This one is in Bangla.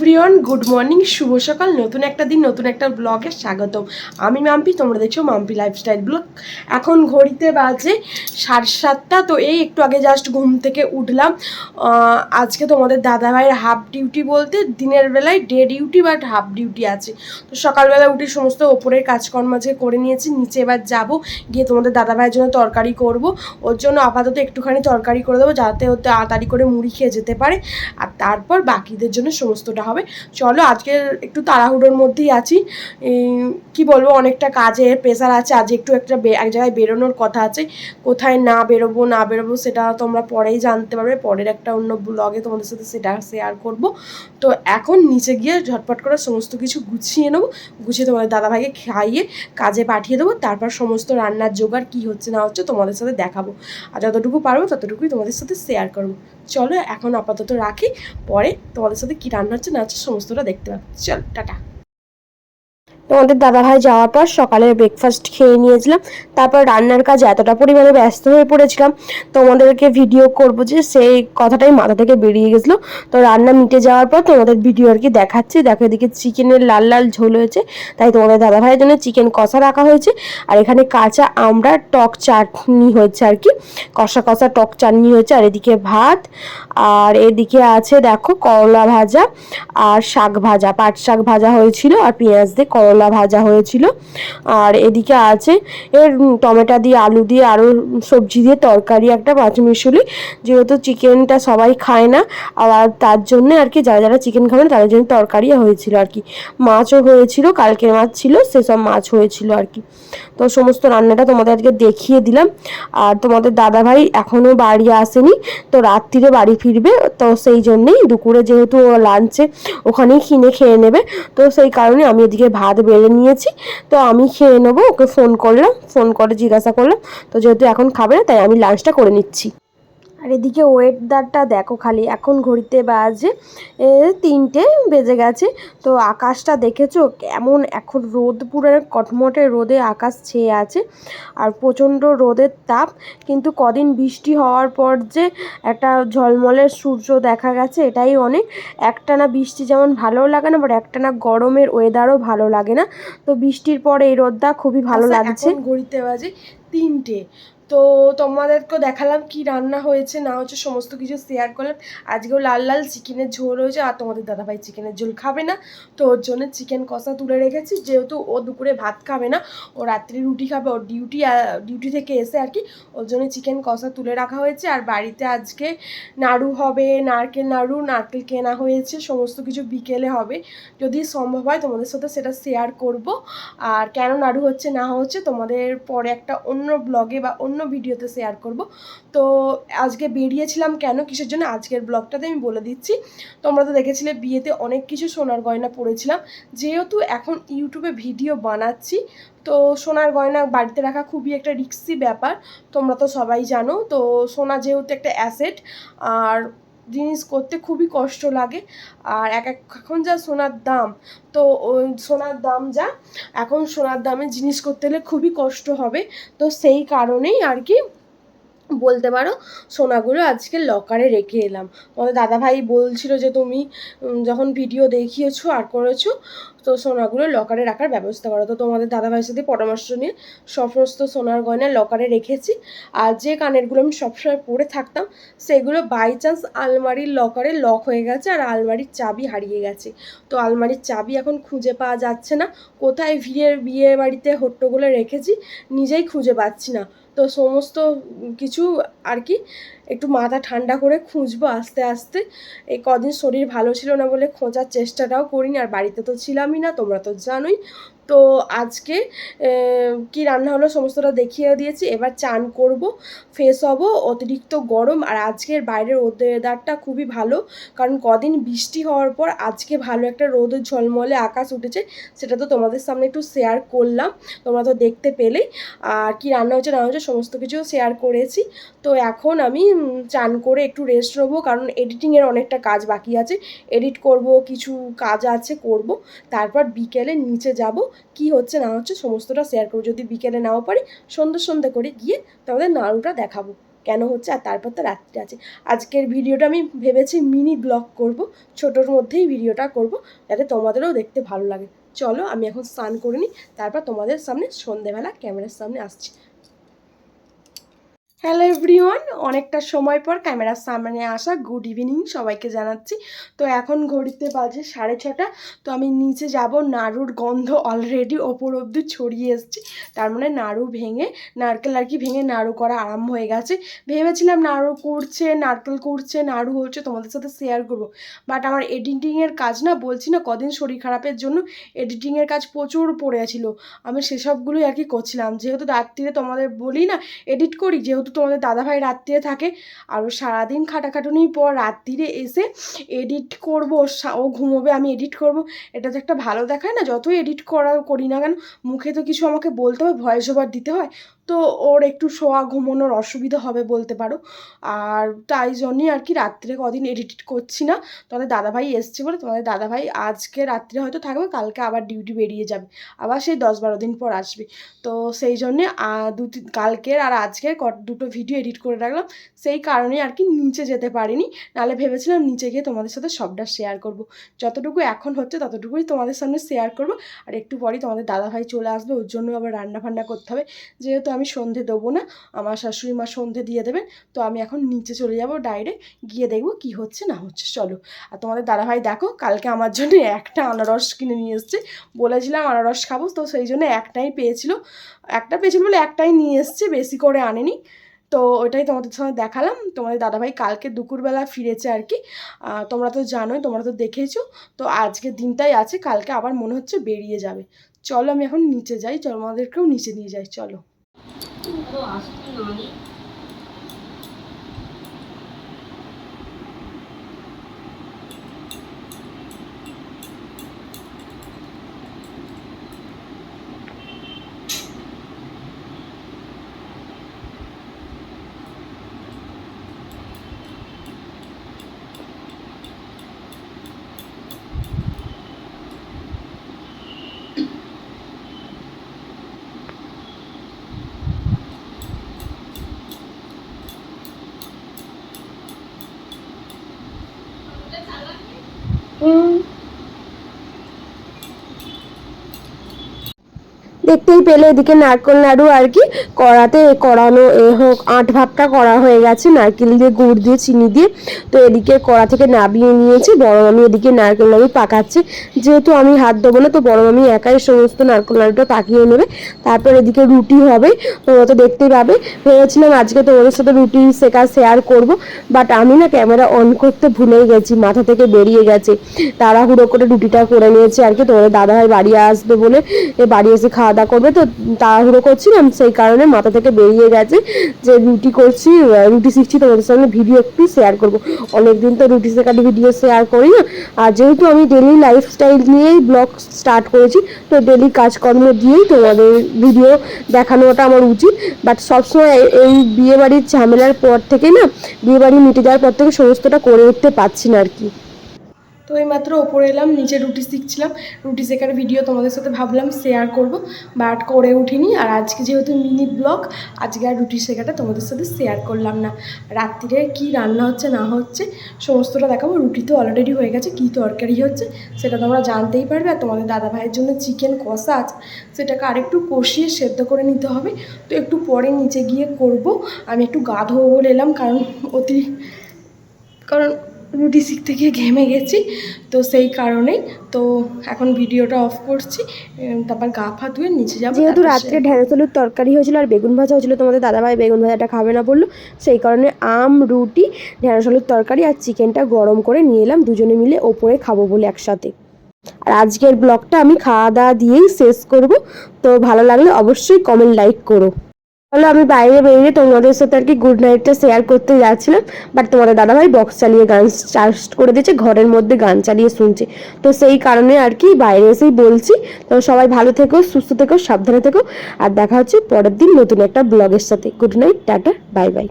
এভরিওয়ান, গুড মর্নিং, শুভ সকাল, নতুন একটা দিন, নতুন একটা ব্লগে স্বাগতম। আমি মাম্পি, তোমরা দেখছ মাম্পি লাইফস্টাইল ব্লগ এখন ঘড়িতে বাজে সাড়ে সাতটা, তো এই একটু আগে জাস্ট ঘুম থেকে উঠলাম। আজকে তোমাদের দাদাভাইয়ের হাফ ডিউটি বলতে, দিনের বেলায় day duty but half duty আছে। তো সকালবেলা উঠে সমস্ত ওপরের কাজকর্ম আজকে করে নিয়েছি, নিচে এবার যাব, গিয়ে তোমাদের দাদাভাইয়ের জন্য তরকারি করব। ওর জন্য আপাতত একটুখানি তরকারি করে দেবো, যাতে ও তাড়াতাড়ি করে মুড়ি খেয়ে যেতে পারে। আর তারপর বাকিদের জন্য সমস্তটা হবে। চলো আজকে একটু তাড়াহুড়োর মধ্যেই আছি। কি বলব, অনেকটা কাজের প্রেশার আছে। আজ একটু একটা এক জায়গায় বেরোনোর কথা আছে। কোথায় না বেরোবো না বেরোবো, সেটা তোমরা পরেই জানতে পারবে। পরের একটা অন্য ব্লগে তোমাদের সাথে সেটা শেয়ার করব। তো এখন নিচে গিয়ে ঝটপট করে সমস্ত কিছু গুছিয়ে নেব। গুছিয়ে তোমাদের দাদাভাইকে খাইয়ে কাজে পাঠিয়ে দেবো। তারপর সমস্ত রান্নার জোগাড় কী হচ্ছে, না হচ্ছে তোমাদের সাথে দেখাবো। আর যতটুকু পারব, ততটুকুই তোমাদের সাথে শেয়ার করব। চলো, এখন আপাতত রাখি। পরে তোমাদের সাথে কী রান্না হচ্ছে না হচ্ছে সমস্তটা দেখতে পাবে চল টাটা। তোমাদের দাদাভাই যাওয়ার পর সকালে ব্রেকফাস্ট খেয়ে নিয়েছিলাম। তারপর রান্নার কাজে এতটা পরিমাণে ব্যস্ত হয়ে পড়েছিলাম। তোমাদেরকে ভিডিও করব যে সেই কথাটাই মাথা থেকে বেরিয়ে গেছিল। তো রান্না মিটে যাওয়ার পর তোমাদের ভিডিও আর কি দেখাচ্ছি। দেখো এদিকে চিকেনের লাল লাল ঝোল হয়েছে, তাই তোমাদের দাদাভাইয়ের জন্য চিকেন কষা রাখা হয়েছে। আর এখানে কাঁচা আমরা টক চাটনি হয়েছে আর কি। কষা কষা টক চাটনি হয়েছে। আর এদিকে ভাত, আর এদিকে আছে দেখো করলা ভাজা আর শাক ভাজা। পাট শাক ভাজা হয়েছিল আর পেঁয়াজ দিয়ে করলা ভাজা হয়েছিল। আর এদিকে আছে এর টমেটো দিয়ে, আলু দিয়ে আরও সবজি দিয়ে তরকারি, একটা পাঁচমিশালি। যেহেতু চিকেনটা সবাই খায় না আর তার জন্য আর কি যারা যারা চিকেন খাবে না, তাদের জন্য তরকারি হয়েছিল আর কি। মাছও হয়েছিল, কালকের মাছ ছিল, সেসব মাছ হয়েছিল আর কি। তো সমস্ত রান্নাটা তোমাদের আজকে দেখিয়ে দিলাম। আর তোমাদের দাদাভাই এখনও বাড়ি আসেনি, তো রাত্রিরে বাড়ি ফিরবে, তো সেই জন্যেই দুপুরে যেহেতু লাঞ্চে ওখানেই কিনে খেয়ে নেবে, তো সেই কারণে আমি এদিকে ভাত বেড়ে নিয়েছি। তো আমি খেয়ে নেব, ওকে ফোন করলাম ফোন করে জিজ্ঞাসা করলাম। তো যেহেতু এখন খাবে না, তাই আমি লাঞ্চটা করে নিচ্ছি। আর এদিকে ওয়েদারটা দেখো খালি এখন ঘড়িতে বাজে এ, তিনটে বেজে গেছে। তো আকাশটা দেখেছ? কেমন এখন রোদ পুরো কটমটে রোদে আকাশ ছেয়ে আছে। আর প্রচণ্ড রোদের তাপ কিন্তু কদিন বৃষ্টি হওয়ার পর যে একটা ঝলমলের সূর্য দেখা গেছে এটাই অনেক। একটানা বৃষ্টি যেমন ভালোও লাগে না বাট একটানা গরমের ওয়েদারও ভালো লাগে না। তো বৃষ্টির পরে এই রোদটা খুবই ভালো লাগছে। ঘড়িতে বাজে তিনটে। তো তোমাদেরকে দেখালাম কি রান্না হয়েছে, না হচ্ছে সমস্ত কিছু শেয়ার করলাম। আজকেও লাল লাল চিকেনের ঝোল হয়েছে, আর তোমাদের দাদাভাই চিকেনের ঝোল খাবে না, তো ওর জন্য চিকেন কষা তুলে রেখেছি। যেহেতু ও দুপুরে ভাত খাবে না, ও রাত্রি রুটি খাবে, ওর ডিউটি ডিউটি থেকে এসে আর কি, ওর জন্য চিকেন কষা তুলে রাখা হয়েছে। আর বাড়িতে আজকে নাড়ু হবে, নারকেল নাড়ু, নারকেল কেনা হয়েছে, সমস্ত কিছু বিকেলে হবে। যদি সম্ভব হয় তোমাদের সাথে সেটা শেয়ার করব। আর কেন নাড়ু হচ্ছে, না হচ্ছে, তোমাদের পরে একটা অন্য ব্লগে বা অন্য ভিডিওতে শেয়ার করব। তো আজকে বেরিয়েছিলাম কেন কিসের জন্য? আজকের ব্লগটাতে আমি বলে দিচ্ছি। তোমরা তো দেখেছিলে বিয়েতে অনেক কিছু সোনার গয়না পরেছিলাম। যেহেতু এখন ইউটিউবে ভিডিও বানাচ্ছি, তো সোনার গয়না বাড়িতে রাখা খুবই একটা রিক্সি ব্যাপার, তোমরা তো সবাই জানো। তো সোনা যেহেতু একটা অ্যাসেট আর জিনিস করতে খুবই কষ্ট লাগে। আর এক এখন যা সোনার দাম, তো সোনার দাম যা, এখন সোনার দামে জিনিস করতে হলে খুবই কষ্ট হবে। তো সেই কারণেই আর কি বলতে পারো, সোনাগুলো আজকে লকারে রেখে এলাম। তোমাদের দাদাভাই বলছিল যে তুমি যখন ভিডিও দেখিয়েছো আর করেছ, তো সোনাগুলো লকারে রাখার ব্যবস্থা করো। তো তোমাদের দাদাভাইয়ের সাথে পরামর্শ নিয়ে সমস্ত সোনার গয়না লকারে রেখেছি। আর যে কানেরগুলো আমি সবসময় পরে থাকতাম, সেগুলো বাই চান্স আলমারির লকারে লক হয়ে গেছে আর আলমারির চাবি হারিয়ে গেছে। তো আলমারির চাবি এখন খুঁজে পাওয়া যাচ্ছে না। কোথায় বিয়ের বিয়ে বাড়িতে হট্টগোলে রেখেছি, নিজেই খুঁজে পাচ্ছি না। তো সমস্ত কিছু আর কি একটু মাথা ঠান্ডা করে খুঁজবো আস্তে আস্তে। এই কদিন শরীর ভালো ছিল না বলে খোঁজার চেষ্টাটাও করিনি, আর বাড়িতে তো ছিলামই না, তোমরা তো জানোই। তো আজকে কি রান্না হলো সমস্তটা দেখিয়ে দিয়েছি। এবার চান করব, ফ্রেশ হব, অতিরিক্ত গরম। আর আজকের বাইরের ওয়েদারটা খুবই ভালো, কারণ কদিন বৃষ্টি হওয়ার পর আজকে ভালো একটা রোদ ঝলমলে আকাশ উঠেছে, সেটা তো তোমাদের সামনে একটু শেয়ার করলাম। তোমরা তো দেখতে পেলেই। আর কি রান্না হচ্ছে না হচ্ছে সমস্ত কিছু শেয়ার করেছি। তো এখন আমি চান করে একটু রেস্ট নেব, কারণ এডিটিংয়ের অনেকটা কাজ বাকি আছে। এডিট করব, কিছু কাজ আছে, করব। তারপর বিকেলে নিচে যাব। কি হচ্ছে, না হচ্ছে, সমস্তটা শেয়ার করব। যদি বিকেলে নাও পারি, সন্ধ্যে সন্ধ্যে করে গিয়ে তোমাদের নাড়ুটা দেখাবো, কেন হচ্ছে আর তারপর তো রাত্রি আছে। আজকের ভিডিওটা আমি ভেবেছি মিনি ব্লগ করব, ছোটোর মধ্যেই ভিডিওটা করব, যাতে তোমাদেরও দেখতে ভালো লাগে। চলো, আমি এখন স্নান করে নিই, তারপর তোমাদের সামনে সন্ধেবেলা ক্যামেরার সামনে আসছি। হ্যালো এভরিওয়ান অনেকটা সময় পর ক্যামেরার সামনে আসা গুড ইভিনিং সবাইকে জানাচ্ছি। তো এখন ঘড়িতে বাজে সাড়ে ছটা, তো আমি নিচে যাব, নাড়ুর গন্ধ অলরেডি ওপর অব্দি ছড়িয়ে এসেছি। তার মানে নাড়ু ভেঙে, নারকেল আর কি ভেঙে নাড়ু করা আরম্ভ হয়ে গেছে। ভেবেছিলাম নাড়ু করছে, নারকেল করছে, নাড়ু হচ্ছে, তোমাদের সাথে শেয়ার করব। বাট আমার এডিটিংয়ের কাজ না, বলছি না কদিন শরীর খারাপের জন্য এডিটিংয়ের কাজ প্রচুর পড়েছিল আমি সেসবগুলোই আর কি করছিলাম। যেহেতু রাত্রিরে তোমাদের বলি না এডিট করি, যেহেতু তোমাদের দাদাভাই রাত্রিরে থাকে আর সারাদিন খাটাখাটুনির পর রাত্রিরে এসে এডিট করব ও ঘুমোবে, আমি এডিট করব। এটা তো একটা ভালো দেখায় না, যতই এডিট করা করি না কেন, মুখে তো কিছু আমাকে বলতে হয় ভয়েস ওভার দিতে হয়। তো ওর একটু শোয়া ঘুমানোর অসুবিধা হবে বলতে পারো। আর তাই জন্যই আর কি রাত্রে কদিন এডিট করছি না। তোমাদের দাদাভাই এসছে বলে তোমাদের দাদাভাই আজকে রাত্রে হয়তো থাকবে, কালকে আবার ডিউটি বেরিয়ে যাবে। আবার সেই দশ বারো দিন পর আসবে। তো সেই জন্যে দু কালকের আর আজকের দুটো ভিডিও এডিট করে রাখলাম। সেই কারণে আর কি নিচে যেতে পারিনি। নাহলে ভেবেছিলাম নিচে গিয়ে তোমাদের সাথে সবটা শেয়ার করব। যতটুকু এখন হচ্ছে ততটুকুই তোমাদের সামনে শেয়ার করব। আর একটু পরেই তোমাদের দাদাভাই চলে আসবে, ওর জন্য আবার রান্না ফান্না করতে হবে। যেহেতু আমি সন্ধে দেবো না, আমার শাশুড়ি মা সন্ধে দিয়ে দেবেন, তো আমি এখন নিচে চলে যাব ডাইরেক্ট গিয়ে দেখব কি হচ্ছে না হচ্ছে, চলো। আর তোমাদের দাদাভাই দেখো, কালকে আমার জন্য একটা আনারস কিনে নিয়ে এসছে, বলেছিলাম আনারস খাব, তো সেই জন্য একটাই পেয়েছিল। একটা পেয়েছিল বলে একটাই নিয়ে এসছে, বেশি করে আনেনি। তো ওটাই তোমাদের সঙ্গে দেখালাম, তোমাদের দাদাভাই কালকে দুপুরবেলা ফিরেছে আর কি। তোমরা তো জানোই, তোমরা তো দেখেইছো, তো আজকের দিনটাই আছে, কালকে আবার মনে হচ্ছে বেরিয়ে যাবে। চলো আমি এখন নিচে যাই চলো আমাদেরকেও নিচে নিয়ে যাই, চলো। 조금 더 아쉽긴 하니? দেখতেই পেলে এদিকে নারকেল নাড়ু আর কি কড়াতে কড়ানো, এ হোক, আট ভাগটা করা হয়ে গেছে, নারকেল দিয়ে গুড় দিয়ে, চিনি দিয়ে। তো এদিকে কড়া থেকে নাবিয়ে নিয়েছি, বড় মামি এদিকে নারকেল নাড়ু পাকাচ্ছে। যেহেতু আমি হাত দেবো না, তো বড় মামি একাই সমস্ত নারকেল নাড়ুটা পাকিয়ে নেবে। তারপর এদিকে রুটি হবে, তোমরা তো দেখতেই পাবে। ভেবেছিলাম আজকে তোমাদের সাথে রুটি শেখা শেয়ার করব বাট আমি না ক্যামেরা অন করতে ভুলেই গেছি, মাথা থেকে বেরিয়ে গেছে। তাড়াহুড়ো করে রুটিটা করে নিয়েছি আর কি, তোমাদের দাদাভাই বাড়ি আসবে বলে বাড়ি এসে খাওয়া দাওয়া করবে। তো তাড়াহুড়ো করছিলাম সেই কারণে মাথা থেকে বেরিয়ে গেছে যে রুটি করছি রুটি শিখছি, তোমাদের সঙ্গে ভিডিও একটু শেয়ার করব। অনেকদিন তো রুটি শেখার ভিডিও শেয়ার করি না। আর যেহেতু আমি ডেলি লাইফস্টাইল নিয়েই ব্লগ স্টার্ট করেছি, তো ডেলি কাজকর্ম দিয়েই তোমাদের ভিডিও দেখানোটা আমার উচিত। বাট সবসময় এই- এই বিয়ে বাড়ির ঝামেলার পর থেকে না বিয়ে বাড়ি মিটে যাওয়ার পর থেকে সমস্তটা করে উঠতে পারছি না আর কি। তো এইমাত্র ওপরে এলাম, নিচে রুটি শিখছিলাম। রুটি শেখার ভিডিও তোমাদের সাথে ভাবলাম শেয়ার করব বাট করে উঠিনি। আর আজকে যেহেতু মিনি ব্লগ আজকে আর রুটি শেখাটা তোমাদের সাথে শেয়ার করলাম না। রাত্রিরে কি রান্না হচ্ছে, না হচ্ছে, সমস্তটা দেখাবো। রুটি তো অলরেডি হয়ে গেছে, কী তরকারি হচ্ছে, সেটা তোমরা জানতেই পারবে। আর তোমাদের দাদা ভাইয়ের জন্য চিকেন কষা আছে, সেটাকে আরেকটু কষিয়ে সেদ্ধ করে নিতে হবে। তো একটু পরে নিচে গিয়ে করব। আমি একটু গা ধোবো বলে এলাম, কারণ অতি কারণ রুটি শিখতে গিয়ে ঘেমে গেছি তো সেই কারণেই তো এখন ভিডিওটা অফ করছি তারপর গা ফা ধুয়ে নিচে যাব যেহেতু রাত্রে সে- ঢেঁড়স আলুর তরকারি হয়েছিল আর বেগুন ভাজা হয়েছিল তোমাদের দাদাভাই বেগুন ভাজাটা খাবে না বলল সেই কারণে আম রুটি ঢেঁড়স আলুর তরকারি আর চিকেনটা গরম করে নিয়ে এলাম দুজনে মিলে ওপরে খাব বলে একসাথে। আর আজকের ব্লগটা আমি খাওয়া দাওয়া দিয়েই শেষ করব তো ভালো লাগলে অবশ্যই কমেন্ট লাইক করো। তাহলে আমি বাইরে বেরিয়ে তোমাদের সাথে আর কি গুড নাইটটা শেয়ার করতে যাচ্ছিলাম বাট তোমাদের দাদাভাই বক্স চালিয়ে গান চার্জ করে দিয়েছে, ঘরের মধ্যে গান চালিয়ে শুনছে। তো সেই কারণে আর কি বাইরে এসেই বলছি, তো সবাই ভালো থেকো, সুস্থ থেকো, সাবধানে থেকো, আর দেখা হচ্ছে পরের দিন নতুন একটা ব্লগের সাথে। Good night tata bye bye